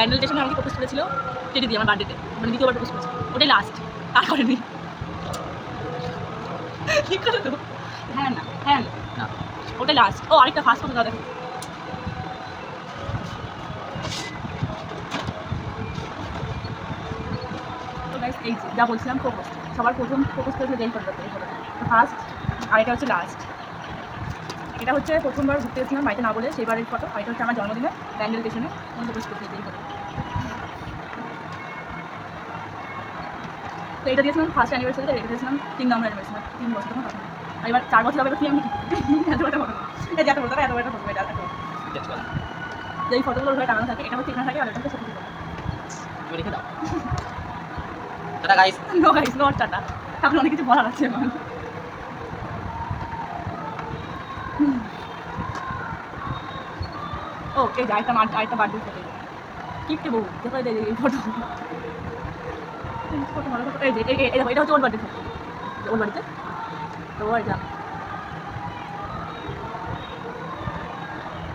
ব্যান্ডেল স্টেশনে আমাকে প্রপোজ করেছিল টেডি দিয়ে আমার বার্থডেতে মানে দ্বিতীয়বার প্রপোজ করেছিল ওটাই লাস্ট আর করেনি। কি করে তো হ্যাঁ না হ্যাঁ না। ওটাই লাস্ট ও আরেকটা ফার্স্ট দাও দেখো। এই যা বলছিলাম প্রপোজ সবার প্রথম প্রপোজ করেছে যেই ফটোটাতে এই ফার্স্ট আর এটা হচ্ছে লাস্ট এটা হচ্ছে প্রথমবার ঘুরতে গেছিলাম বাড়িতে না বলে সেইবারের ফটো আর এটা হচ্ছে আমার জন্মদিনে ব্যান্ডেল স্টেশনে আমি প্রপোজ করতে এই ফটো তো এটা দিয়েছিলাম ফার্স্ট অ্যানিভার্সারিতে এটা দিয়েছিলাম তিন নম্বর অ্যানিভার্সারি তিন বছর তখন আর এবার চার বছর হবে কি আমি এত বড় ফটো এই যে এত বড় এত বড় ফটো এটা এত এই ফটোগুলো ঘরে টাঙানো থাকে এটা হচ্ছে এখানে থাকে আর এটা হচ্ছে সত্যি তুমি রেখে দাও। Tata guys no guys no tata. এখন অনেক কিছু বলার আছে আমার ও এই যে আরেকটা মার আরেকটা বার্থডে ফটো কিপটে বউ দেখো এই ফটো ফটো ভালো ফটো এই যে এই- এই- এই দেখো, এটা হচ্ছে ওর বার্থডে ফটো ওর বাড়িতে তো ওর যা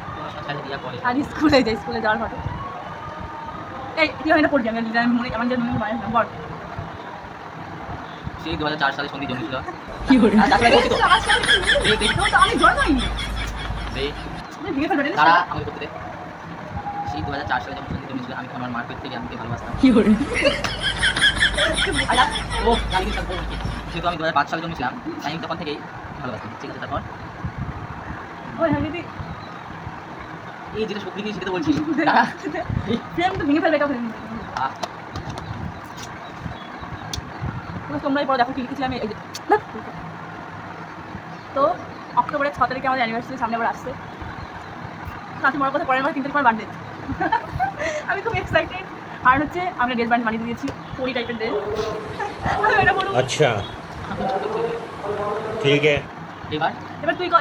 তোমার সাথে সাথে দিয়া পরে আর স্কুলে যাই স্কুলে যাওয়ার ফটো এই কি এটা পড়ছি আমি মনে আমার যে মনে হয় বল সেই দু হাজার চার সালে সংগীত কি করে। এই, এই। আমি জন্মাইনি সেই তুমি ভেঙে ফেলবে তারা করতে সেই দু হাজার চার সালে যখন সংগীত জমেছিল আমি আমার মার্কেট থেকে আমাকে ভালোবাসতাম। কি করে ও গালি দিতে থাকব যেহেতু আমি দু হাজার পাঁচ সালে জন্মেছিলাম তাই আমি তখন থেকেই ভালোবাসতাম। ঠিক আছে তারপর? ওই হ্যাঁ দিদি এই যেটা সত্যি সেটা তো বলছি। তো ভেঙে ফেলবে এটা তোমরাই পরে দেখো কি লিখেছি আমি। এই যে তো অক্টোবরের ছ তারিখে আমাদের অ্যানিভার্সারি সামনে আবার আসছে। কাছে মরার কথা পরের বার তিন পর আমি খুব এক্সাইটেড আর হচ্ছে আমরা ড্রেস ব্যান্ড বানিয়ে দিয়েছি পরি টাইপের ড্রেস আচ্ছা। ঠিক আছে। এবার? এবার তুই তো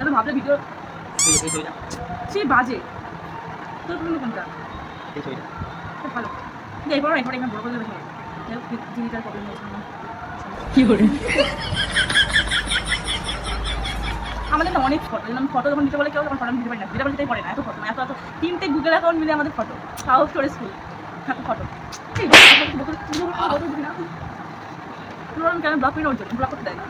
এটা ভাবলে ভিডিও সেই বাজে। তোর কোনটা? ভালো কিন্তু এরপর এরপর এখানে বড় করে দেবে জিনিসটার প্রবলেম হয়েছে আমার। করে আমাদের না অনেক ফটো যেমন ফটো যখন দিতে বলে কেউ তখন ফটো দিতে পারি না দিতে বলে পারে না এত ফটো এত এত তিনটে গুগল অ্যাকাউন্ট মিলে আমাদের ফটো সাউথ স্টোরেজ ফুল এত ফটো কেন ব্লক করি ওর জন্য ব্লক করতে দেয় না